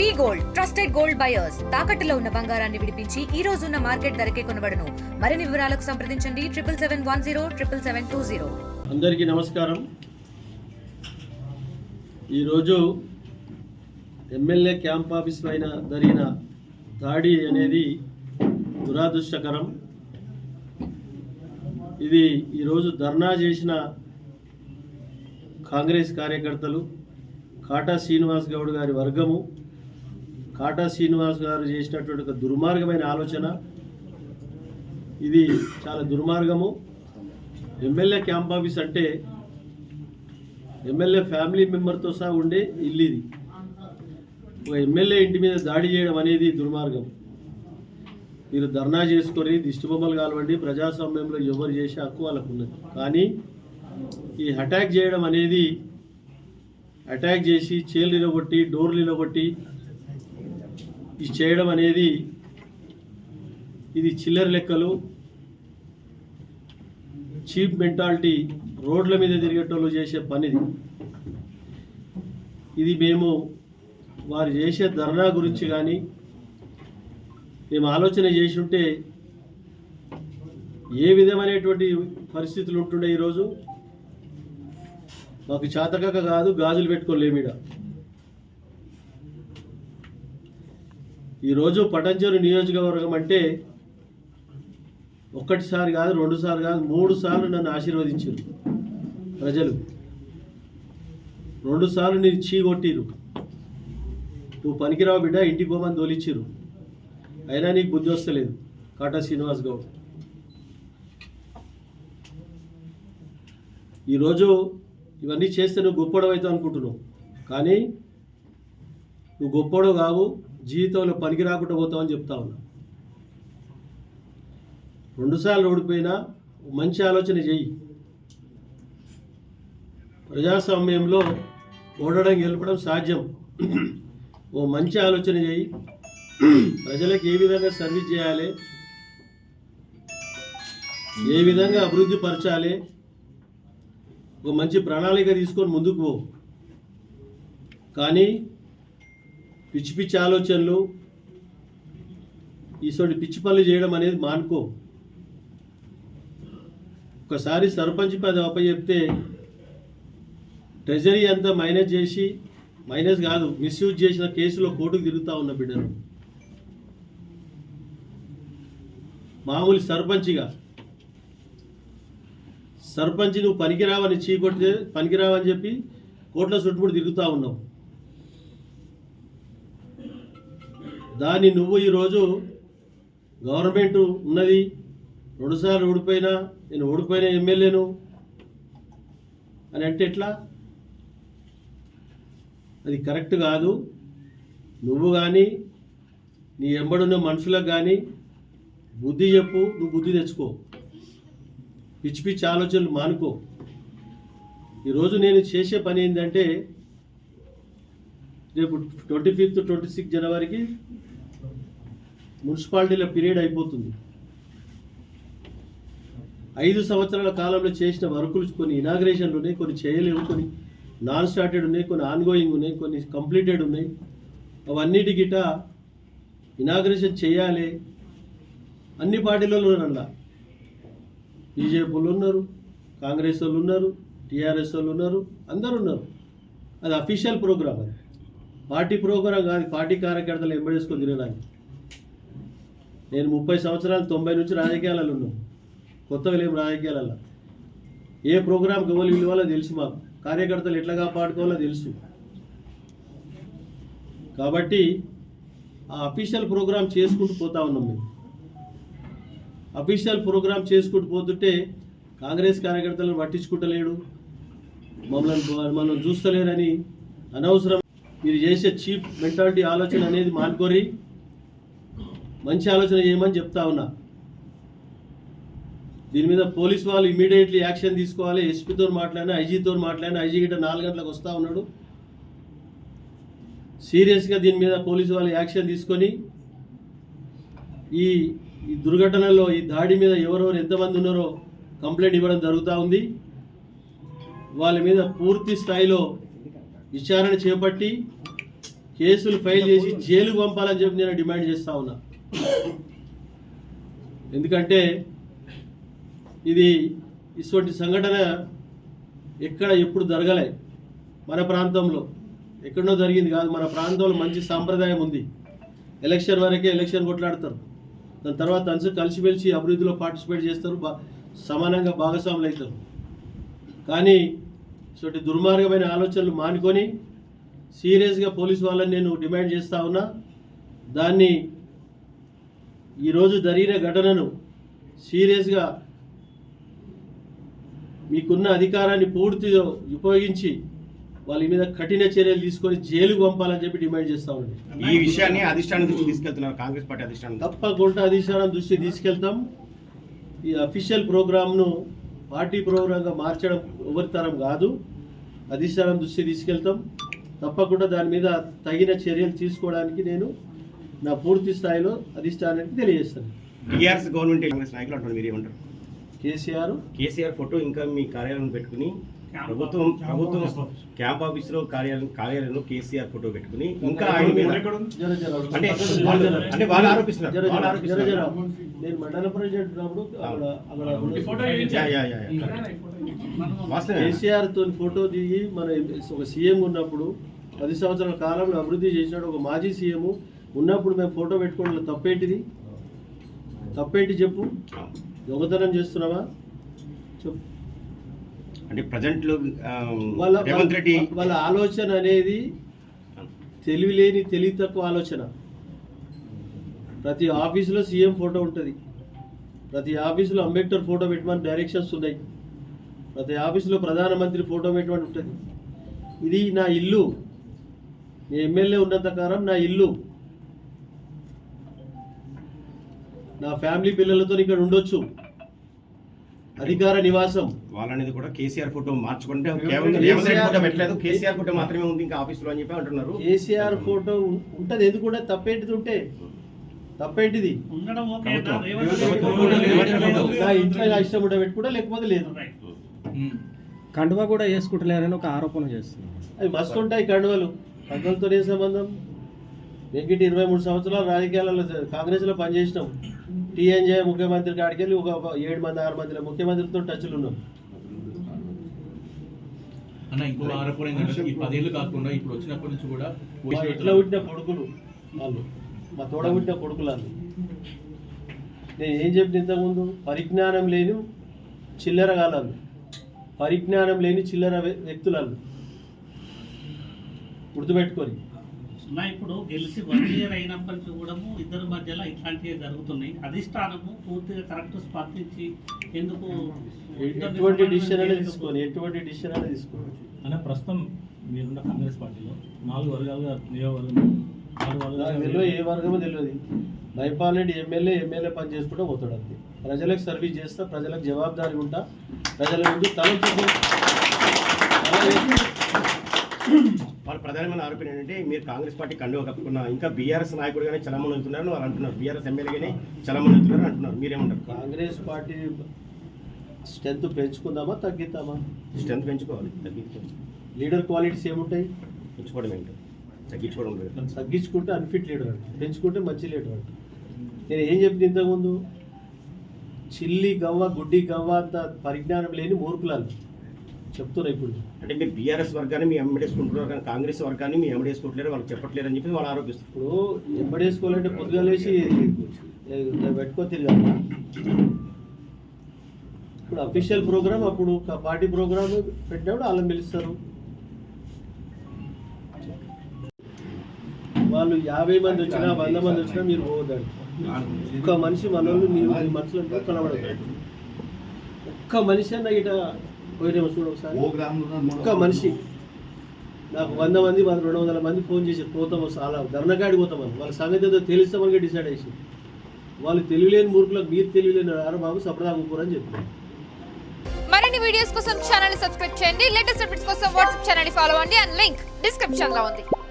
V gold trusted gold buyers తాకట్టులో ఉన్న బంగారాన్ని విడిపించి ఈ రోజు ఉన్న మార్కెట్ ధరకే కొనబడను. మరిన్ని వివరాలకు సంప్రదించండి. Triple seven one zero triple seven two zero. అందరికీ నమస్కారం. ఈరోజు ఎమ్మెల్యే క్యాంప్ ఆఫీస్ పైన జరిగిన దాడి అనేది దురాదృష్టకరం. ఇది ఈరోజు ధర్నా చేసిన కాంగ్రెస్ కార్యకర్తలు కాటా శ్రీనివాస్ గౌడ్ గారి వర్గము. కాటా శ్రీనివాస్ గారు చేసినటువంటి ఒక దుర్మార్గమైన ఆలోచన. ఇది చాలా దుర్మార్గము. ఎమ్మెల్యే క్యాంప్ ఆఫీస్ అంటే ఎమ్మెల్యే ఫ్యామిలీ మెంబర్తో సహా ఉండే ఇల్లు ఇది. ఒక ఎమ్మెల్యే ఇంటి మీద దాడి చేయడం అనేది దుర్మార్గం. మీరు ధర్నా చేసుకొని దిష్టిబొమ్మలు కానివ్వండి ప్రజాస్వామ్యంలో ఎవరు చేసే హక్కు వాళ్ళకు ఉన్నది. కానీ ఈ అటాక్ చేయడం అనేది అటాక్ చేసి చేలు నిలగొట్టి డోర్లు నిలగొట్టి ఇది చేయడం అనేది ఇది చిల్లర లెక్కలు. చీప్ మెంటాలిటీ రోడ్ల మీద తిరిగేటోళ్ళు చేసే పనిది. ఇది మేము వారు చేసే ధర్నా గురించి కానీ మేము ఆలోచన చేసి ఉంటే ఏ విధమైనటువంటి పరిస్థితులు ఉంటుండే ఈరోజు? మాకు చాతకక కాదు గాజులు పెట్టుకోలేమిడా ఈరోజు పటంచేరు నియోజకవర్గం అంటే ఒక్కటిసారి కాదు రెండు సార్లు కాదు మూడు సార్లు నన్ను ఆశీర్వదించారు ప్రజలు. రెండు సార్లు నేను చీగొట్టిరు నువ్వు పనికిరావు బిడ్డ ఇంటికి పోమని తోలిచ్చిరు అయినా నీకు బుద్ధి వస్తలేదు. కాటా శ్రీనివాస్ గౌడ్. ఈరోజు ఇవన్నీ చేస్తే నువ్వు గొప్పడవు అవుతావు అనుకుంటున్నావు. కానీ నువ్వు గొప్పడో కావు జీవితంలో పనికి రాకుండా పోతామని చెప్తా ఉన్నా. రెండుసార్లు ఓడిపోయినా మంచి ఆలోచన చెయ్యి. ప్రజాస్వామ్యంలో ఓడడం గెలపడం సాధ్యం. ఓ మంచి ఆలోచన చేయి ప్రజలకు ఏ విధంగా సర్వీస్ చేయాలి? ఏ విధంగా అభివృద్ధి పరచాలి? ఒక మంచి ప్రణాళిక తీసుకొని ముందుకు పో. కానీ పిచ్చి పిచ్చి ఆలోచనలు ఈసోటి పిచ్చి పనులు చేయడం అనేది మానుకో. ఒకసారి సర్పంచ్ పది అప్పచెప్తే ట్రెజరీ అంతా మైనస్ చేసి మైనస్ కాదు మిస్యూజ్ చేసిన కేసులో కోర్టుకు తిరుగుతూ ఉన్న బిడ్డను మామూలు సర్పంచ్గా. సర్పంచ్ నువ్వు పనికిరావని చీకొట్టితే పనికిరావని చెప్పి కోర్టులో చుట్టుముడు తిరుగుతూ ఉన్నావు. దాన్ని నువ్వు ఈరోజు గవర్నమెంట్ ఉన్నది. రెండుసార్లు ఓడిపోయినా నేను ఓడిపోయిన ఎమ్మెల్యేను అని అంటే ఎట్లా? అది కరెక్ట్ కాదు. నువ్వు కానీ నీ ఎంబడున్న మనుషులకు కానీ బుద్ధి చెప్పు నువ్వు బుద్ధి తెచ్చుకో. పిచ్చి పిచ్చి ఆలోచనలు మానుకో. ఈరోజు నేను చేసే పని ఏంటంటే రేపు ట్వంటీ ఫిఫ్త్ ట్వంటీ సిక్స్ జనవరికి మున్సిపాలిటీల పీరియడ్ అయిపోతుంది. ఐదు సంవత్సరాల కాలంలో చేసిన వర్కులు కొన్ని ఇనాగ్రేషన్లు ఉన్నాయి కొన్ని చేయలేవు కొన్ని నాన్ స్టార్టెడ్ ఉన్నాయి కొన్ని ఆన్గోయింగ్ ఉన్నాయి కొన్ని కంప్లీటెడ్ ఉన్నాయి. అవన్నిటి గిట ఇనాగ్రేషన్ చేయాలి. అన్ని పార్టీలలో ఉన్నారు బీజేపీ వాళ్ళు ఉన్నారు కాంగ్రెస్ వాళ్ళు ఉన్నారు టీఆర్ఎస్ వాళ్ళు ఉన్నారు అందరు ఉన్నారు. అది అఫీషియల్ ప్రోగ్రామ్ అది. పార్టీ ప్రోగ్రాం కాదు పార్టీ కార్యకర్తలు ఎంబడేసుకొని తినడానికి నేను ముప్పై సంవత్సరాలు తొంభై నుంచి రాజకీయాలలో ఉన్నాను. కొత్తగా లేవు రాజకీయాలలో. ఏ ప్రోగ్రాంకి ఎవరు విలువాలో తెలుసు మాకు. కార్యకర్తలు ఎట్లా కాపాడుకోవాలో తెలుసు. కాబట్టి ఆ అఫీషియల్ ప్రోగ్రామ్ చేసుకుంటూ పోతా ఉన్నాం మేము. అఫీషియల్ ప్రోగ్రామ్ చేసుకుంటూ పోతుంటే కాంగ్రెస్ కార్యకర్తలను పట్టించుకుంటలేడు. మమ్మల్ని మనం చూస్తలేరని అనవసరం. మీరు చేసే చీప్ మెంటాలిటీ ఆలోచన అనేది మానుకోరి. మంచి ఆలోచన చేయమని చెప్తా ఉన్నా. దీని మీద పోలీస్ వాళ్ళు ఇమీడియట్లీ యాక్షన్ తీసుకోవాలి. ఎస్పీతో మాట్లాడినా ఐజీతో మాట్లాడినా ఐజీ గిట్ట నాలుగు గంటలకు వస్తూ ఉన్నాడు. సీరియస్గా దీని మీద పోలీసు వాళ్ళు యాక్షన్ తీసుకొని ఈ ఈ దుర్ఘటనలో ఈ దాడి మీద ఎవరెవరు ఎంతమంది ఉన్నారో కంప్లైంట్ ఇవ్వడం జరుగుతూ ఉంది. వాళ్ళ మీద పూర్తి స్థాయిలో విచారణ చేపట్టి కేసులు ఫైల్ చేసి జైలు పంపాలని చెప్పి నేను డిమాండ్ చేస్తా ఉన్నా. ఎందుకంటే ఇది ఇటువంటి సంఘటన ఎక్కడ ఎప్పుడు జరగలే. మన ప్రాంతంలో ఎక్కడో జరిగింది కాదు. మన ప్రాంతంలో మంచి సాంప్రదాయం ఉంది. ఎలక్షన్ వరకే ఎలక్షన్ కొట్లాడతారు. దాని తర్వాత అంశం కలిసిమెలిసి అభివృద్ధిలో పార్టిసిపేట్ చేస్తారు. సమానంగా భాగస్వాములు అవుతారు. కానీ ఇటువంటి దుర్మార్గమైన ఆలోచనలు మానుకొని సీరియస్గా పోలీస్ వాళ్ళని నేను డిమాండ్ చేస్తా ఉన్నా దాన్ని ఈరోజు జరిగిన ఘటనను సీరియస్గా మీకున్న అధికారాన్ని పూర్తిగా ఉపయోగించి వాళ్ళ మీద కఠిన చర్యలు తీసుకొని జైలుకు పంపాలని చెప్పి డిమాండ్ చేస్తా ఉన్నాను ఈ విషయాన్ని అధిష్టానం దృష్టికి తీసుకెళ్తున్నారు కాంగ్రెస్ పార్టీ అధిష్టానం తప్పకుండా అధిష్టానం దృష్టి తీసుకెళ్తాం. ఈ అఫీషియల్ ప్రోగ్రామ్ను పార్టీ ప్రోగ్రామ్గా మార్చడం ఎవరి తరం కాదు. అధిష్టానం దృష్టి తీసుకెళ్తాం. తప్పకుండా దాని మీద తగిన చర్యలు తీసుకోవడానికి నేను నా పూర్తి స్థాయిలో అధిష్టానానికి తెలియజేస్తాను. టీఆర్ఎస్ గవర్నమెంట్ కాంగ్రెస్ నాయకులు అంటారు మీరు ఏమంటారు? కేసీఆర్ కేసీఆర్ ఫోటో ఇంకా మీ కార్యాలయం పెట్టుకుని ప్రభుత్వం ప్రభుత్వం క్యాంప్ ఆఫీస్లో కార్యాలయం కార్యాలయంలో కేసీఆర్ ఫోటో పెట్టుకుని ఇంకా ఆయన మీద అంటే. అంటే వాళ్ళు ఆరోపిస్తున్నారు. నేను మండల ప్రెసిడెంట్ ఉన్నప్పుడు. కేసీఆర్ తోని ఫోటో దిగి మన ఒక సీఎం ఉన్నప్పుడు పది సంవత్సరాల కాలంలో అభివృద్ధి చేసినాడు ఒక మాజీ సీఎం ఉన్నప్పుడు మేము ఫోటో పెట్టుకోవడంలో తప్పేంటిది? తప్పేంటి చెప్పు. దొంగతనం చేస్తున్నావా? చెప్పు. అంటే ప్రజెంట్లో ఆ, వాళ్ళ వాళ్ళ ఆలోచన అనేది తెలివి లేని తెలివి తక్కువ ఆలోచన. ప్రతి ఆఫీసులో సీఎం ఫోటో ఉంటుంది. ప్రతి ఆఫీసులో అంబేద్కర్ ఫోటో పెట్టమని డైరెక్షన్స్ ఉన్నాయి. ప్రతి ఆఫీసులో ప్రధానమంత్రి ఫోటో పెట్టమని ఉంటుంది. ఇది నా ఇల్లు. మీ ఎమ్మెల్యే ఉన్నంత కాలం నా ఇల్లు. నా ఫ్యామిలీ పిల్లలతో ఇక్కడ ఉండొచ్చు. అధికార నివాసం. వాళ్ళనేది కూడా కేసీఆర్ ఫోటో మార్చుకుంటే కేవలం ఫోటో పెట్టలేదు. కేసీఆర్ ఫోటో మాత్రమే ఉంది ఇంకా ఆఫీస్లో అని చెప్పి అంటున్నారు. కేసీఆర్ ఫోటో ఉంటది. ఎందుకు కూడా తప్పేంటిది ఉంటే? తప్పేంటిది? ఇంట్లో నా ఇష్టం ఉంటే పెట్టుకుంటా లేకపోతే లేదు. రైట్. కండువా కూడా వేసుకుంటలేరని ఒక ఆరోపణ చేస్తున్నారు. అవి మస్తు ఉంటాయి కండువలు. కండువలతో ఏం సంబంధం. వెంకటి ఇరవై మూడు సంవత్సరాలు రాజకీయాలలో కాంగ్రెస్లో పనిచేసినాం. టీఎన్జే ముఖ్యమంత్రి కాడికి వెళ్ళి ఒక ఏడు మంది ఆరు మంది ముఖ్యమంత్రితో టచ్లు ఉన్నాం అన్న ఇంకో ఆరోపణ ఏంటంటే ఈ పదేళ్ళు కాకుండా ఇప్పుడు వచ్చినప్పటి నుంచి కూడా మా ఇంట్లో పుట్టిన కొడుకులు వాళ్ళు. మా తోడ పుట్టిన కొడుకులు వాళ్ళు. నేను ఏం చెప్పిన ఇంతకుముందు? పరిజ్ఞానం లేని చిల్లర కాలాలు పరిజ్ఞానం లేని చిల్లర వ్య- వ్యక్తులు వాళ్ళు. గుర్తుపెట్టుకొని. నా ఇప్పుడు గెలిచి వన్ ఇయర్ అయినప్పటి నుంచి కూడా ఇద్దరి మధ్యలో ఇట్లాంటివి జరుగుతున్నాయి. అధిష్టానము పూర్తిగా కరెక్ట్ స్పందించి ఎందుకు ఎటువంటి డిసిషన్ అనేది తీసుకోని ఎటువంటి డిసిషన్ అనేది తీసుకోని అన్న ప్రస్తుతం మీరున్న కాంగ్రెస్ పార్టీలో నాలుగు వర్గాలుగా నియోజకవర్గం తెలియదు ఏ వర్గమో తెలియదు. మైపాల్ రెడ్డి ఎమ్మెల్యే ఎమ్మెల్యే పని చేసుకుంటూ పోతాడు అంతే. ప్రజలకు సర్వీస్ చేస్తా ప్రజలకు జవాబుదారీ ఉంటా ప్రజల ముందు తల ప్రధానమైన ఆరోపణ ఏంటంటే మీరు కాంగ్రెస్ పార్టీ కండువ కప్పుకున్న ఇంకా బీఆర్ఎస్ నాయకుడుగానే చలమణి అవుతున్నారని వాళ్ళు అంటున్నారు. బీఆర్ఎస్ ఎమ్మెల్యేగానే చలమణి అవుతున్నారు అంటున్నారు. మీరేమంటారు? కాంగ్రెస్ పార్టీ స్ట్రెంత్ పెంచుకుందామా తగ్గిద్దామా? స్ట్రెంత్ పెంచుకోవాలి. తగ్గించుకోవాలి. లీడర్ క్వాలిటీస్ ఏముంటాయి? పెంచుకోవడం ఏంటో తగ్గించుకోవడం లేదు. తగ్గించుకుంటే అన్ఫిట్ లీడర్ పెంచుకుంటే మంచి లీడర్ అంట. నేను ఏం చెప్పిన ఇంతకుముందు? చిల్లి గవ్వ గుడ్డి గవ్వ అంత పరిజ్ఞానం లేని మూర్ఖులాలు చెప్తున్నా ఇప్పుడు. అంటే మీరు బీఆర్ఎస్ వర్గాన్ని మీ ఎమ్మడేసుకుంటున్నారు కానీ కాంగ్రెస్ వర్గాన్ని మీ ఎమ్మడేసుకోవట్లేరు వాళ్ళు చెప్పట్లేరు అని చెప్పి వాళ్ళు ఆరోపిస్తారు. ఇప్పుడు ఎంబడేసుకోవాలంటే పొద్దుగా లేచి పెట్టుకో తిరగాలి ఇప్పుడు అఫీషియల్ ప్రోగ్రామ్ అప్పుడు పార్టీ ప్రోగ్రామ్ పెట్టినప్పుడు వాళ్ళని పిలుస్తారు. వాళ్ళు యాభై మంది వచ్చినా వంద మంది వచ్చినా మీరు పోవద్దండి. ఒక్క మనిషి మనోళ్ళు మీరు మీ మనసులో కనబడదు. ఒక్క మనిషి అన్న ఇట పోయినేమో చూడు ఒకసారి. ఒక్క మనిషి. నాకు వంద మంది మన రెండు వందల మంది ఫోన్ చేసి పోతాము చాలా ధర్నగాడి పోతామని వాళ్ళ సంగతి ఏదో తెలుస్తామని డిసైడ్ చేసి వాళ్ళు తెలియలేని మూర్ఖులకు మీరు తెలియలేని ఆరు బాబు సపదా అని చెప్పారు. మరిన్ని వీడియోస్ కోసం ఛానల్ సబ్స్క్రైబ్ చేయండి. లేటెస్ట్ అప్డేట్స్ కోసం వాట్సాప్ ఛానల్ ఫాలో అవ్వండి. అండ్ లింక్ డిస్క్రిప్షన్లో ఉంది.